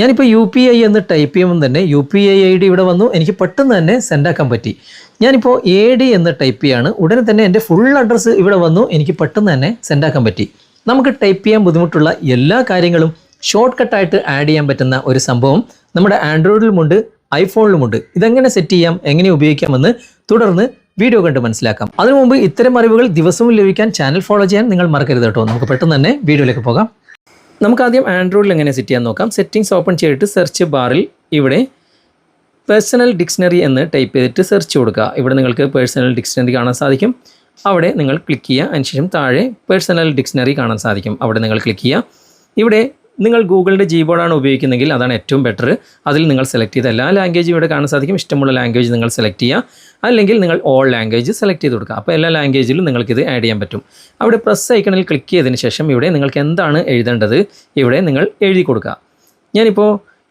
ഞാനിപ്പോൾ U P I എന്ന് type ചെയ്യുമ്പോൾ തന്നെ U P I I D ഇവിടെ വന്നു. എനിക്ക് പെട്ടെന്ന് തന്നെ സെൻഡ് ആക്കാൻ പറ്റി. ഞാനിപ്പോൾ എ ഡി എന്ന് ടൈപ്പ് ചെയ്യാണ്. ഉടനെ തന്നെ എന്റെ ഫുൾ അഡ്രസ്സ് ഇവിടെ വന്നു. എനിക്ക് പെട്ടെന്ന് തന്നെ സെൻഡ് ആക്കാൻ പറ്റി. നമുക്ക് ടൈപ്പ് ചെയ്യാൻ ബുദ്ധിമുട്ടുള്ള എല്ലാ കാര്യങ്ങളും ഷോർട്ട് കട്ടായിട്ട് ആഡ് ചെയ്യാൻ പറ്റുന്ന ഒരു സംഭവം നമ്മുടെ ആൻഡ്രോയിഡിലുമുണ്ട് ഐഫോണിലുമുണ്ട്. ഇതെങ്ങനെ സെറ്റ് ചെയ്യാം എങ്ങനെ ഉപയോഗിക്കാമെന്ന് തുടർന്ന് വീഡിയോ കണ്ട് മനസ്സിലാക്കാം. അതിനു മുമ്പ് ഇത്തരം അറിവുകൾ ദിവസവും ലഭിക്കാൻ ചാനൽ ഫോളോ ചെയ്യാൻ നിങ്ങൾ മറക്കരുത് കേട്ടോ. നമുക്ക് പെട്ടെന്ന് തന്നെ വീഡിയോയിലേക്ക് പോകാം. നമുക്ക് ആദ്യം ആൻഡ്രോയിഡിൽ എങ്ങനെ സെറ്റ് ചെയ്യാൻ നോക്കാം? സെറ്റിംഗ്സ് ഓപ്പൺ ചെയ്തിട്ട് സെർച്ച് ബാറിൽ ഇവിടെ പേഴ്സണൽ ഡിക്ഷണറി എന്ന് ടൈപ്പ് ചെയ്തിട്ട് സെർച്ച് കൊടുക്കുക. ഇവിടെ നിങ്ങൾക്ക് പേഴ്സണൽ ഡിക്ഷണറി കാണാൻ സാധിക്കും. അവിടെ നിങ്ങൾ ക്ലിക്ക് ചെയ്യുക. അതിനുശേഷം താഴെ പേഴ്സണൽ ഡിക്ഷണറി കാണാൻ സാധിക്കും. അവിടെ നിങ്ങൾ ക്ലിക്ക് ചെയ്യുക. ഇവിടെ നിങ്ങൾ ഗൂഗിളിന്റെ ജീബോർഡാണ് ഉപയോഗിക്കുന്നതെങ്കിൽ അതാണ് ഏറ്റവും ബെറ്റർ അതിൽ നിങ്ങൾ സെലക്ട് ചെയ്ത എല്ലാ ലാംഗ്വേജും ഇവിടെ കാണാൻ സാധിക്കും. ഇഷ്ടമുള്ള ലാംഗ്വേജ് നിങ്ങൾ സെലക്ട് ചെയ്യുക. അല്ലെങ്കിൽ നിങ്ങൾ ഓൾ ലാംഗ്വേജ് സെലക്ട് ചെയ്ത് കൊടുക്കുക. അപ്പോൾ എല്ലാ ലാംഗ്വേജിലും നിങ്ങൾക്കിത് ആഡ് ചെയ്യാൻ പറ്റും. അവിടെ പ്രസ് ഐക്കണിൽ ക്ലിക്ക് ചെയ്തതിന് ശേഷം ഇവിടെ നിങ്ങൾക്ക് എന്താണ് എഴുതേണ്ടത്? ഇവിടെ നിങ്ങൾ എഴുതി കൊടുക്കുക. ഞാനിപ്പോൾ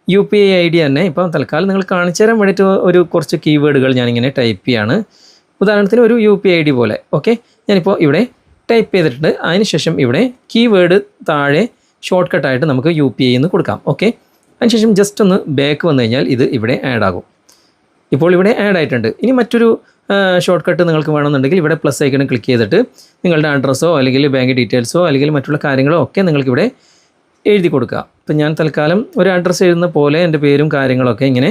U P I I D തന്നെ ഇപ്പോൾ തൽക്കാലം നിങ്ങൾ കാണിച്ചു തരാൻ വേണ്ടിയിട്ട് ഒരു കുറച്ച് കീവേഡുകൾ ഞാനിങ്ങനെ ടൈപ്പ് ചെയ്യാണ്. ഉദാഹരണത്തിന് ഒരു യു പി ഐ ഡി പോലെ. ഓക്കെ ഞാനിപ്പോൾ ഇവിടെ ടൈപ്പ് ചെയ്തിട്ടുണ്ട്. അതിനുശേഷം ഇവിടെ കീവേഡ് താഴെ ഷോർട്ട് കട്ടായിട്ട് നമുക്ക് യു പി ഐ എന്ന് കൊടുക്കാം ഓക്കെ അതിനുശേഷം ജസ്റ്റ് ഒന്ന് ബാക്ക് വന്നു കഴിഞ്ഞാൽ ഇത് ഇവിടെ ആഡ് ആകും. ഇപ്പോൾ ഇവിടെ ആഡ് ആയിട്ടുണ്ട്. ഇനി മറ്റൊരു ഷോർട്ട് കട്ട് നിങ്ങൾക്ക് വേണമെന്നുണ്ടെങ്കിൽ ഇവിടെ പ്ലസ് ഐക്കൺ ക്ലിക്ക് ചെയ്തിട്ട് നിങ്ങളുടെ അഡ്രസ്സോ അല്ലെങ്കിൽ ബാങ്ക് ഡീറ്റെയിൽസോ അല്ലെങ്കിൽ മറ്റുള്ള കാര്യങ്ങളോ ഒക്കെ നിങ്ങൾക്കിവിടെ എഴുതി കൊടുക്കുക ഇപ്പം ഞാൻ തൽക്കാലം ഒരു അഡ്രസ്സ് എഴുതുന്ന പോലെ എന്റെ പേരും കാര്യങ്ങളൊക്കെ ഇങ്ങനെ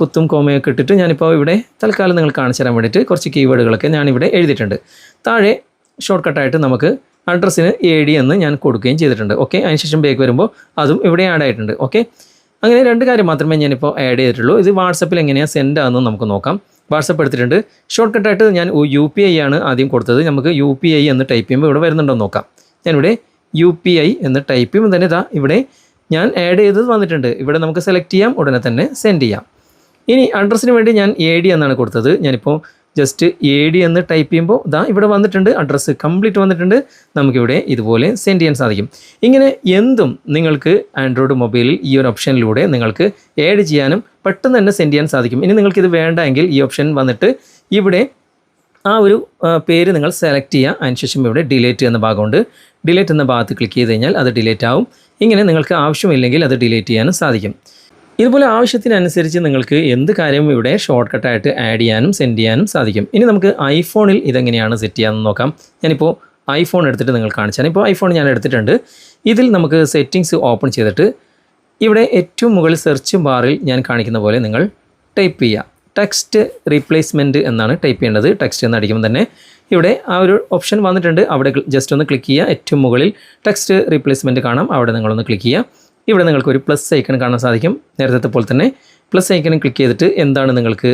കുത്തും കോമയൊക്കെ ഇട്ടിട്ട് ഞാനിപ്പോൾ ഇവിടെ തൽക്കാലം നിങ്ങൾ കാണിച്ചു തരാൻ വേണ്ടിയിട്ട് കുറച്ച് കീവേഡുകളൊക്കെ ഞാനിവിടെ എഴുതിയിട്ടുണ്ട്. താഴെ ഷോർട്ട് കട്ടായിട്ട് നമുക്ക് അഡ്രസ്സിന് എ ഡി എന്ന് ഞാൻ കൊടുക്കുകയും ചെയ്തിട്ടുണ്ട്. ഓക്കെ അതിനുശേഷം ബേക്ക് വരുമ്പോൾ അതും ഇവിടെ ആഡ് ആയിട്ടുണ്ട്. ഓക്കെ അങ്ങനെ രണ്ട് കാര്യം മാത്രമേ ഞാനിപ്പോൾ ആഡ് ചെയ്തിട്ടുള്ളൂ. ഇത് വാട്സപ്പിൽ എങ്ങനെയാണ് സെൻഡ് ആകുന്നത് നമുക്ക് നോക്കാം. വാട്സപ്പ് എടുത്തിട്ടുണ്ട്. ഷോർട്ട് കട്ടായിട്ട് ഞാൻ യു പി ഐ ആണ് ആദ്യം കൊടുത്തത്. നമുക്ക് യു പി ഐ എന്ന് ടൈപ്പ് ചെയ്യുമ്പോൾ ഇവിടെ വരുന്നുണ്ടോ നോക്കാം. ഞാനിവിടെ യു പി ഐ എന്ന് ടൈപ്പ് ചെയ്യുമ്പോൾ തന്നെ ഇതാ ഇവിടെ ഞാൻ ആഡ് ചെയ്തത് വന്നിട്ടുണ്ട്. ഇവിടെ നമുക്ക് സെലക്ട് ചെയ്യാം. ഉടനെ തന്നെ സെൻഡ് ചെയ്യാം. ഇനി അഡ്രസ്സിന് വേണ്ടി ഞാൻ എ ഡി എന്നാണ് കൊടുത്തത്. ഞാനിപ്പോൾ ജസ്റ്റ് എ ഡി എന്ന് ടൈപ്പ് ചെയ്യുമ്പോൾ ഇതാ ഇവിടെ വന്നിട്ടുണ്ട് അഡ്രസ്സ് കംപ്ലീറ്റ് വന്നിട്ടുണ്ട്. നമുക്കിവിടെ ഇതുപോലെ സെൻഡ് ചെയ്യാൻ സാധിക്കും. ഇങ്ങനെ എന്തും നിങ്ങൾക്ക് ആൻഡ്രോയിഡ് മൊബൈലിൽ ഈ ഒരു ഓപ്ഷനിലൂടെ നിങ്ങൾക്ക് ആഡ് ചെയ്യാനും പെട്ടെന്ന് തന്നെ സെൻഡ് ചെയ്യാൻ സാധിക്കും. ഇനി നിങ്ങൾക്കിത് വേണ്ട എങ്കിൽ ഈ ഓപ്ഷൻ വന്നിട്ട് ഇവിടെ ആ ഒരു പേര് നിങ്ങൾ സെലക്ട് ചെയ്യുക. അതിനുശേഷം ഇവിടെ ഡിലേറ്റ് എന്ന ഭാഗമുണ്ട്. ഡിലേറ്റ് എന്ന ഭാഗത്ത് ക്ലിക്ക് ചെയ്ത് കഴിഞ്ഞാൽ അത് ഡിലേറ്റ് ആവും. ഇങ്ങനെ നിങ്ങൾക്ക് ആവശ്യമില്ലെങ്കിൽ അത് ഡിലേറ്റ് ചെയ്യാനും സാധിക്കും. ഇതുപോലെ ആവശ്യത്തിനനുസരിച്ച് നിങ്ങൾക്ക് എന്ത് കാര്യവും ഇവിടെ ഷോർട്ട് കട്ടായിട്ട് ആഡ് ചെയ്യാനും സെൻഡ് ചെയ്യാനും സാധിക്കും. ഇനി നമുക്ക് ഐഫോണിൽ ഇതെങ്ങനെയാണ് സെറ്റ് ചെയ്യാമെന്ന് നോക്കാം. ഞാനിപ്പോൾ ഐഫോൺ എടുത്തിട്ട് നിങ്ങൾ കാണിച്ചാൽ ഇപ്പോൾ ഐഫോൺ ഞാൻ എടുത്തിട്ടുണ്ട്. ഇതിൽ നമുക്ക് സെറ്റിങ്സ് ഓപ്പൺ ചെയ്തിട്ട് ഇവിടെ ഏറ്റവും മുകളിൽ സെർച്ച് ബാറിൽ ഞാൻ കാണിക്കുന്ന പോലെ നിങ്ങൾ ടൈപ്പ് ചെയ്യുക ടെക്സ്റ്റ് റീപ്ലേസ്മെന്റ് എന്നാണ് ടൈപ്പ് ചെയ്യേണ്ടത്. ടെക്സ്റ്റ് എന്ന് അടിക്കുമ്പോൾ തന്നെ ഇവിടെ ആ ഒരു ഓപ്ഷൻ വന്നിട്ടുണ്ട്. അവിടെ ജസ്റ്റ് ഒന്ന് ക്ലിക്ക് ചെയ്യുക. ഏറ്റവും മുകളിൽ ടെക്സ്റ്റ് റീപ്ലേസ്മെന്റ് കാണാം. അവിടെ നിങ്ങളൊന്ന് ക്ലിക്ക് ചെയ്യുക. ഇവിടെ നിങ്ങൾക്ക് ഒരു പ്ലസ് ഐക്കൺ കാണാൻ സാധിക്കും. നേരത്തെ പോലെ തന്നെ പ്ലസ് ഐക്കൺ ക്ലിക്ക് ചെയ്തിട്ട് എന്താണ് നിങ്ങൾക്ക്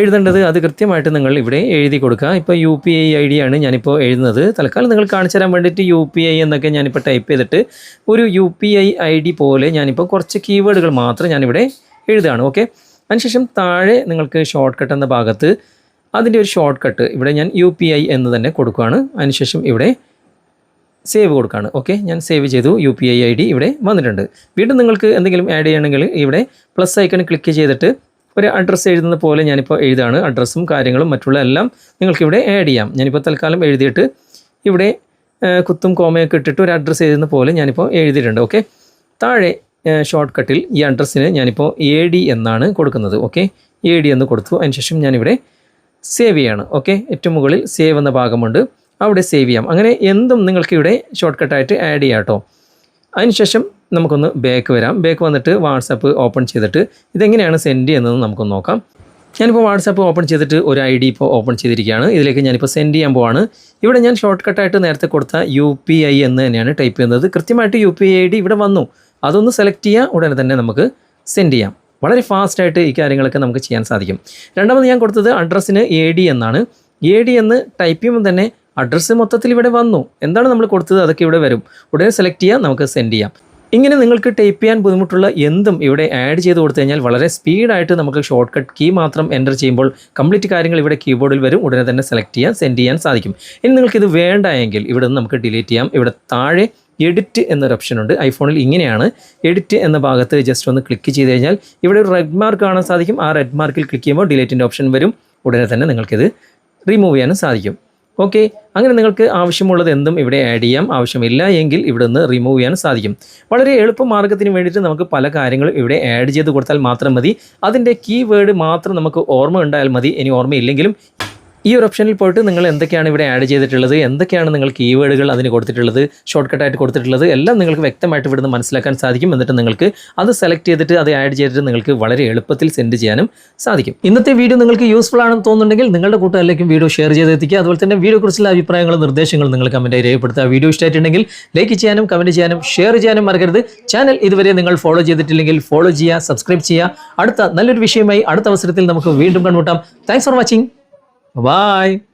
എഴുതേണ്ടത്? അത് കൃത്യമായിട്ട് നിങ്ങൾ ഇവിടെ എഴുതി കൊടുക്കുക. ഇപ്പോൾ U P I I D ആണ് ഞാനിപ്പോൾ എഴുതുന്നത്. തൽക്കാലം നിങ്ങൾ കാണിച്ചു തരാൻ വേണ്ടിയിട്ട് യു പി ഐ എന്നൊക്കെ ഞാനിപ്പോൾ ടൈപ്പ് ചെയ്തിട്ട് ഒരു U P I I D പോലെ ഞാനിപ്പോൾ കുറച്ച് കീവേഡുകൾ മാത്രം ഞാനിവിടെ എഴുതുകയാണ്. ഓക്കെ അതിനുശേഷം താഴെ നിങ്ങൾക്ക് ഷോർട്ട് കട്ട് എന്ന ഭാഗത്ത് അതിന്റെ ഒരു ഷോർട്ട് കട്ട് ഇവിടെ ഞാൻ യു പി ഐ എന്ന് തന്നെ കൊടുക്കുകയാണ്. അതിനുശേഷം ഇവിടെ സേവ് കൊടുക്കുകയാണ് ഓക്കെ ഞാൻ സേവ് ചെയ്തു. U P I I D ഇവിടെ വന്നിട്ടുണ്ട്. വീണ്ടും നിങ്ങൾക്ക് എന്തെങ്കിലും ആഡ് ചെയ്യണമെങ്കിൽ ഇവിടെ പ്ലസ് ഐക്കൺ ക്ലിക്ക് ചെയ്തിട്ട് ഒരു അഡ്രസ്സ് എഴുതുന്ന പോലെ ഞാനിപ്പോൾ എഴുതാണ്. അഡ്രസ്സും കാര്യങ്ങളും മറ്റുള്ള എല്ലാം നിങ്ങൾക്കിവിടെ ആഡ് ചെയ്യാം. ഞാനിപ്പോൾ തൽക്കാലം എഴുതിയിട്ട് ഇവിടെ കുത്തും കോമയൊക്കെ ഇട്ടിട്ട് ഒരു അഡ്രസ്സ് എഴുതുന്ന പോലെ ഞാനിപ്പോൾ എഴുതിയിട്ടുണ്ട്. ഓക്കെ താഴെ ഷോർട്ട് കട്ടിൽ ഈ അഡ്രസ്സിന് ഞാനിപ്പോൾ എ ഡി എന്നാണ് കൊടുക്കുന്നത്. ഓക്കെ എ ഡി എന്ന് കൊടുത്തു. അതിനുശേഷം ഞാനിവിടെ സേവ് ചെയ്യാണ്. ഓക്കെ ഏറ്റവും മുകളിൽ സേവ് എന്ന ഭാഗമുണ്ട്. അവിടെ സേവ് ചെയ്യാം. അങ്ങനെ എന്തും നിങ്ങൾക്ക് ഇവിടെ ഷോർട്ട് കട്ടായിട്ട് ആഡ് ചെയ്യാം കേട്ടോ അതിനുശേഷം നമുക്കൊന്ന് ബാക്ക് വരാം. ബാക്ക് വന്നിട്ട് വാട്സപ്പ് ഓപ്പൺ ചെയ്തിട്ട് ഇതെങ്ങനെയാണ് സെൻഡ് ചെയ്യുന്നത് നമുക്കൊന്ന് നോക്കാം. ഞാനിപ്പോൾ വാട്സപ്പ് ഓപ്പൺ ചെയ്തിട്ട് ഒരു ഐ ഡി ഇപ്പോൾ ഓപ്പൺ ചെയ്തിരിക്കുകയാണ്. ഇതിലേക്ക് ഞാനിപ്പോൾ സെൻഡ് ചെയ്യാൻ പോവാണ്. ഇവിടെ ഞാൻ ഷോർട്ട് കട്ടായിട്ട് നേരത്തെ കൊടുത്ത യു പി ഐ എന്ന് തന്നെയാണ് ടൈപ്പ് ചെയ്യുന്നത്. കൃത്യമായിട്ട് യു പി ഐ ഡി ഇവിടെ വന്നു. അതൊന്ന് സെലക്ട് ചെയ്യുക ഉടനെ തന്നെ നമുക്ക് സെൻഡ് ചെയ്യാം. വളരെ ഫാസ്റ്റായിട്ട് ഈ കാര്യങ്ങളൊക്കെ നമുക്ക് ചെയ്യാൻ സാധിക്കും. രണ്ടാമത് ഞാൻ കൊടുത്തത് അഡ്രസ്സിന് എ ഡി എന്നാണ്. എ ഡി എന്ന് ടൈപ്പ് ചെയ്യുമ്പോൾ തന്നെ അഡ്രസ്സ് മൊത്തത്തിൽ ഇവിടെ വന്നു. എന്താണ് നമ്മൾ കൊടുത്തത്? അതൊക്കെ ഇവിടെ വരും. ഉടനെ സെലക്ട് ചെയ്യാം നമുക്ക് സെൻഡ് ചെയ്യാം. ഇങ്ങനെ നിങ്ങൾക്ക് ടൈപ്പ് ചെയ്യാൻ ബുദ്ധിമുട്ടുള്ള എന്തും ഇവിടെ ആഡ് ചെയ്ത് കൊടുത്തു കഴിഞ്ഞാൽ വളരെ സ്പീഡായിട്ട് നമുക്ക് ഷോർട്ട് കട്ട് കീ മാത്രം എന്റർ ചെയ്യുമ്പോൾ കംപ്ലീറ്റ് കാര്യങ്ങൾ ഇവിടെ കീബോർഡിൽ വരും. ഉടനെ തന്നെ സെലക്ട് ചെയ്യാൻ സെൻഡ് ചെയ്യാൻ സാധിക്കും. ഇനി നിങ്ങൾക്കിത് വേണ്ട എങ്കിൽ ഇവിടെ നിന്ന് നമുക്ക് ഡിലീറ്റ് ചെയ്യാം. ഇവിടെ താഴെ എഡിറ്റ് എന്നൊരു ഓപ്ഷൻ ഉണ്ട്. ഐഫോണിൽ ഇങ്ങനെയാണ്. എഡിറ്റ് എന്ന ഭാഗത്ത് ജസ്റ്റ് ഒന്ന് ക്ലിക്ക് ചെയ്ത് കഴിഞ്ഞാൽ ഇവിടെ ഒരു റെഡ് മാർക്ക് കാണാൻ സാധിക്കും. ആ റെഡ് മാർക്കിൽ ക്ലിക്ക് ചെയ്യുമ്പോൾ ഡിലീറ്റിന്റെ ഓപ്ഷൻ വരും. ഉടനെ തന്നെ നിങ്ങൾക്കിത് റിമൂവ് ചെയ്യാനും സാധിക്കും. ഓക്കെ അങ്ങനെ നിങ്ങൾക്ക് ആവശ്യമുള്ളത് എന്തും ഇവിടെ ആഡ് ചെയ്യാം. ആവശ്യമില്ല എങ്കിൽ ഇവിടെ നിന്ന് റിമൂവ് ചെയ്യാൻ സാധിക്കും. വളരെ എളുപ്പ മാർഗത്തിന് വേണ്ടിയിട്ട് നമുക്ക് പല കാര്യങ്ങളും ഇവിടെ ആഡ് ചെയ്ത് കൊടുത്താൽ മാത്രം മതി. അതിന്റെ കീവേഡ് മാത്രം നമുക്ക് ഓർമ്മ ഉണ്ടായാൽ മതി. ഇനി ഓർമ്മയില്ലെങ്കിലും ഈ ഒരു ഓപ്ഷനിൽ പോയിട്ട് നിങ്ങൾ എന്തൊക്കെയാണ് ഇവിടെ ആഡ് ചെയ്തിട്ടുള്ളത്? എന്തൊക്കെയാണ് നിങ്ങൾ കീവേഡുകൾ അതിന് കൊടുത്തിട്ടുള്ളത്? ഷോർട്ട് കട്ടായിട്ട് കൊടുത്തിട്ടുള്ളത്? എല്ലാം നിങ്ങൾക്ക് വ്യക്തമായിട്ട് ഇവിടുന്ന് മനസ്സിലാക്കാൻ സാധിക്കും. എന്നിട്ട് നിങ്ങൾക്ക് അത് സെലക്ട് ചെയ്തിട്ട് അത് ആഡ് ചെയ്തിട്ട് നിങ്ങൾക്ക് വളരെ എളുപ്പത്തിൽ സെൻഡ് ചെയ്യാനും സാധിക്കും. ഇന്നത്തെ വീഡിയോ നിങ്ങൾക്ക് യൂസ്ഫുൾ ആണെന്ന് തോന്നുന്നുണ്ടെങ്കിൽ നിങ്ങളുടെ കൂട്ടുകാരിലേക്കും വീഡിയോ ഷെയർ ചെയ്തെത്തിക്കുക അതുപോലെ തന്നെ വീഡിയോ കുറിച്ചുള്ള അഭിപ്രായങ്ങളും നിർദ്ദേശങ്ങളും നിങ്ങൾ കമന്റായി രേഖപ്പെടുത്തുക. വീഡിയോ ഇഷ്ടമായിട്ടുണ്ടെങ്കിൽ ലൈക്ക് ചെയ്യാനും കമന്റ് ചെയ്യാനും ഷെയർ ചെയ്യാനും മറക്കരുത്. ചാനൽ ഇതുവരെ നിങ്ങൾ ഫോളോ ചെയ്തിട്ടില്ലെങ്കിൽ ഫോളോ ചെയ്യുക സബ്സ്ക്രൈബ് ചെയ്യുക. അടുത്ത നല്ലൊരു വിഷയമായി അടുത്ത അവസരത്തിൽ നമുക്ക് വീണ്ടും കണ്ടുമുട്ടാം. Thanks for watching Bye-bye.